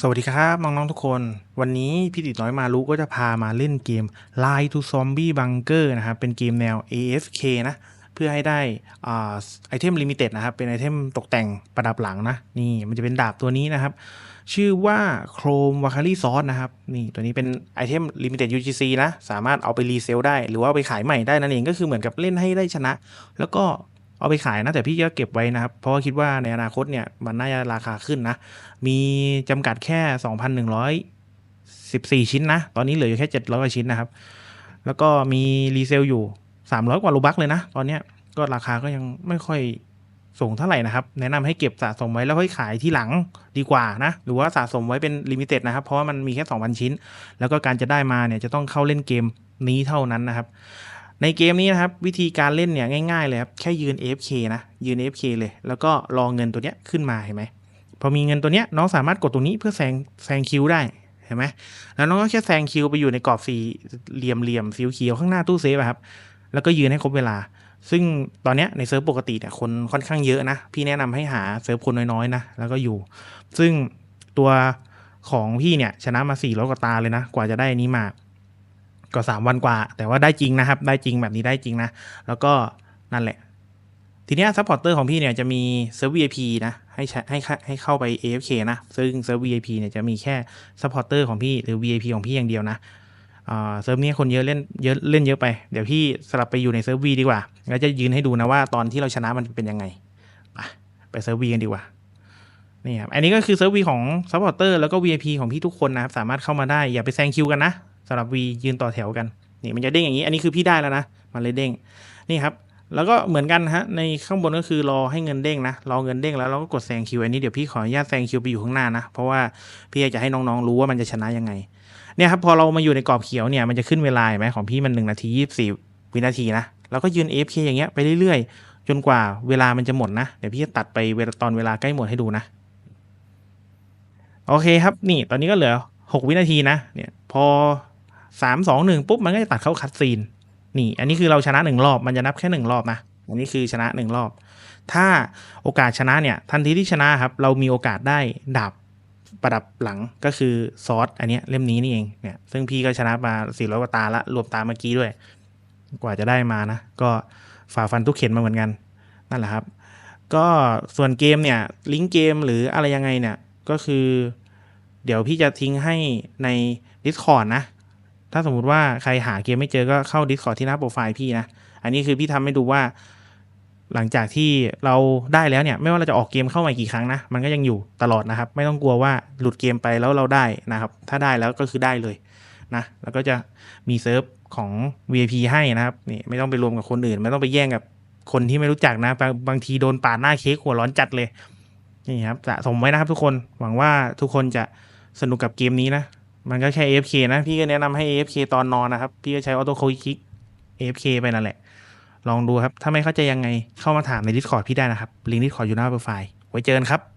สวัสดีครับ น้อง ๆ ทุกคน วันนี้พี่ติดน้อยมารู้ก็จะพามาเล่นเกม Lie to Zombie Bunker นะครับ เป็นเกมแนว AFK นะ เพื่อให้ได้อ่ไอเทมลิมิเต็ดนะครับ เป็นไอเทมตกแต่งประดับหลังนะ นี่มันจะเป็นดาบตัวนี้นะครับ ชื่อว่าโครมวาคารีซอสนะครับ นี่ตัวนี้เป็นไอเทมลิมิเต็ด UGC นะ สามารถเอาไปรีเซลได้ หรือว่าไปขายใหม่ได้นั่นเองก็คือเหมือนกับเล่นให้ได้ชนะ แล้วก็ เอาไปขายนะแต่พี่ก็เก็บไว้นะครับ เพราะว่าคิดว่าในอนาคตเนี่ยมันน่าจะราคาขึ้นนะ มีจำกัดแค่ 2,114 ชิ้นนะ ตอนนี้เหลืออยู่แค่ 700กว่าชิ้นนะครับ แล้วก็มีรีเซลอยู่ 300 กว่าโลบักเลยนะ ตอนเนี้ก็ราคาก็ยังไม่ค่อยสูงเท่าไหร่นะครับ แนะนำให้เก็บสะสมไว้แล้วค่อยขายที่หลังดีกว่านะ หรือว่าสะสมไว้เป็นลิมิเต็ดนะครับ เพราะว่ามันมีแค่ 2,000 ชิ้น แล้วก็การจะได้มาเนี่ยจะต้องเข้าเล่นเกมนี้เท่านั้นนะครับ ในเกมนี้นะครับ วิธีการเล่นเนี่ยง่ายๆเลยครับ แค่ยืน AFK นะ ยืน AFK เลย แล้วก็รอเงินตัวเนี้ยขึ้นมาเห็นไหมพอมีเงินตัวเนี้ยน้องสามารถกดตรงนี้เพื่อแซงแซงคิวได้เห็นไหมแล้วน้องก็แค่แซงคิวไปอยู่ในกรอบสีเหลี่ยมเหลี่ยมสีเขียวข้างหน้าตู้เซฟครับแล้วก็ยืนให้ครบเวลา ซึ่งตอนเนี้ยในเซิร์ฟปกติเนี่ยคนค่อนข้างเยอะนะ พี่แนะนำให้หาเซิร์ฟคนน้อยๆนะแล้วก็อยู่ ซึ่งตัวของพี่เนี่ยชนะมา4ี่ร้อยกว่าตาเลยนะ กว่าจะได้อันนี้มา ก็สามวันกว่า แต่ว่าได้จริงนะครับ ได้จริงแบบนี้ได้จริงนะ แล้วก็นั่นแหละ ทีนี้ซัพพอร์เตอร์ของพี่เนี่ยจะมีเซิร์ฟ VIP นะ ให้ใช้ให้เข้าให้เข้าไป AFK นะ ซึ่งเซิร์ฟ VIP เนี่ยจะมีแค่ซัพพอร์เตอร์ของพี่หรือ VIP ของพี่อย่างเดียวนะเซิร์ฟนี้คนเยอะเล่นเยอะเล่นเยอะไป เดี๋ยวพี่สลับไปอยู่ในเซิร์ฟ V ดีกว่า แล้วจะยืนให้ดูนะว่าตอนที่เราชนะมันเป็นยังไง ไปไปเซิร์ฟ V กันดีกว่า นี่ครับ อันนี้ก็คือเซิร์ฟ V ของซัพพอร์เตอร์แล้วก็ VIP ของพี่ทุกคนนะครับ สามารถเข้ามาได้ อย่าไปแซงคิวกันนะ สำหรับ V ยืนต่อแถวกัน นี่มันจะเด้งอย่างนี้ อันนี้คือพี่ได้แล้วนะ มันเลยเด้ง นี่ครับ แล้วก็เหมือนกันฮะ ในข้างบนก็คือรอให้เงินเด้งนะ รอเงินเด้งแล้วเราก็กดแซงคิวอันนี้เดี๋ยวพี่ขออนุญาตแซงคิวไปอยู่ข้างหน้านะ เพราะว่าพี่อยากจะให้น้องๆรู้ว่ามันจะชนะยังไง เนี่ยครับพอเรามาอยู่ในกรอบเขียวเนี่ยมันจะขึ้นเวลาไหมของพี่มันหนึ่งนาทียี่สิบสี่วินาทีนะเราก็ยืน AFK อย่างเงี้ยไปเรื่อยๆ จนกว่าเวลามันจะหมดนะ เดี๋ยวพี่จะตัดไปเวลาตอนเวลาใกล้หมดให้ดูนะ โอเคครับ นี่ตอนนี้ก็เหลือหกวินาทีนะ เนี่ยพอ สามสองหนึ่งปุ๊บมันก็จะตัดเข้าคัดซีน นี่ อันนี้คือเราชนะหนึ่งรอบมันจะนับแค่หนึ่งรอบนะอันนี้คือชนะหนึ่งรอบ ถ้าโอกาสชนะเนี่ยทันทีที่ชนะครับ เรามีโอกาสได้ดาบประดับหลังก็คือซอสอันนี้เล่มนี้นี่เองเนี่ยซึ่งพี่ก็ชนะมาสี่ร้อยกว่าตาละรวมตาเมื่อกี้ด้วย กว่าจะได้มานะ ก็ฝ่าฟันทุกเข็นมาเหมือนกันนั่นแหละครับ ก็ส่วนเกมเนี่ยลิงก์เกมหรืออะไรยังไงเนี่ยก็คือ เดี๋ยวพี่จะทิ้งให้ใน Discord นะ ถ้าสมมุติว่าใครหาเกมไม่เจอก็เข้า Discord ที่หน้าโปรไฟล์พี่นะ อันนี้คือพี่ทำให้ดูว่า หลังจากที่เราได้แล้วเนี่ย ไม่ว่าเราจะออกเกมเข้ามากี่ครั้งนะ มันก็ยังอยู่ตลอดนะครับ ไม่ต้องกลัวว่าหลุดเกมไปแล้วเราได้นะครับ ถ้าได้แล้วก็คือได้เลยนะ แล้วก็จะมีเซิร์ฟของ VIP ให้นะครับ นี่ไม่ต้องไปรวมกับคนอื่น ไม่ต้องไปแย่งกับคนที่ไม่รู้จักนะ บางบางทีโดนปาดหน้าเค้กหัวร้อนจัดเลย นี่ครับสะสมไว้นะครับทุกคน หวังว่าทุกคนจะสนุกกับเกมนี้นะ มันก็แค่ AFK นะ พี่ก็แนะนำให้ AFK ตอนนอนนะครับ พี่ก็ใช้ออโต้คลิก AFK ไปนั่นแหละ ลองดูครับ ถ้าไม่เข้าใจยังไงเข้ามาถามใน Discord พี่ได้นะครับ ลิงก์ Discord อยู่หน้าโปรไฟล์ ไว้เจอกันครับ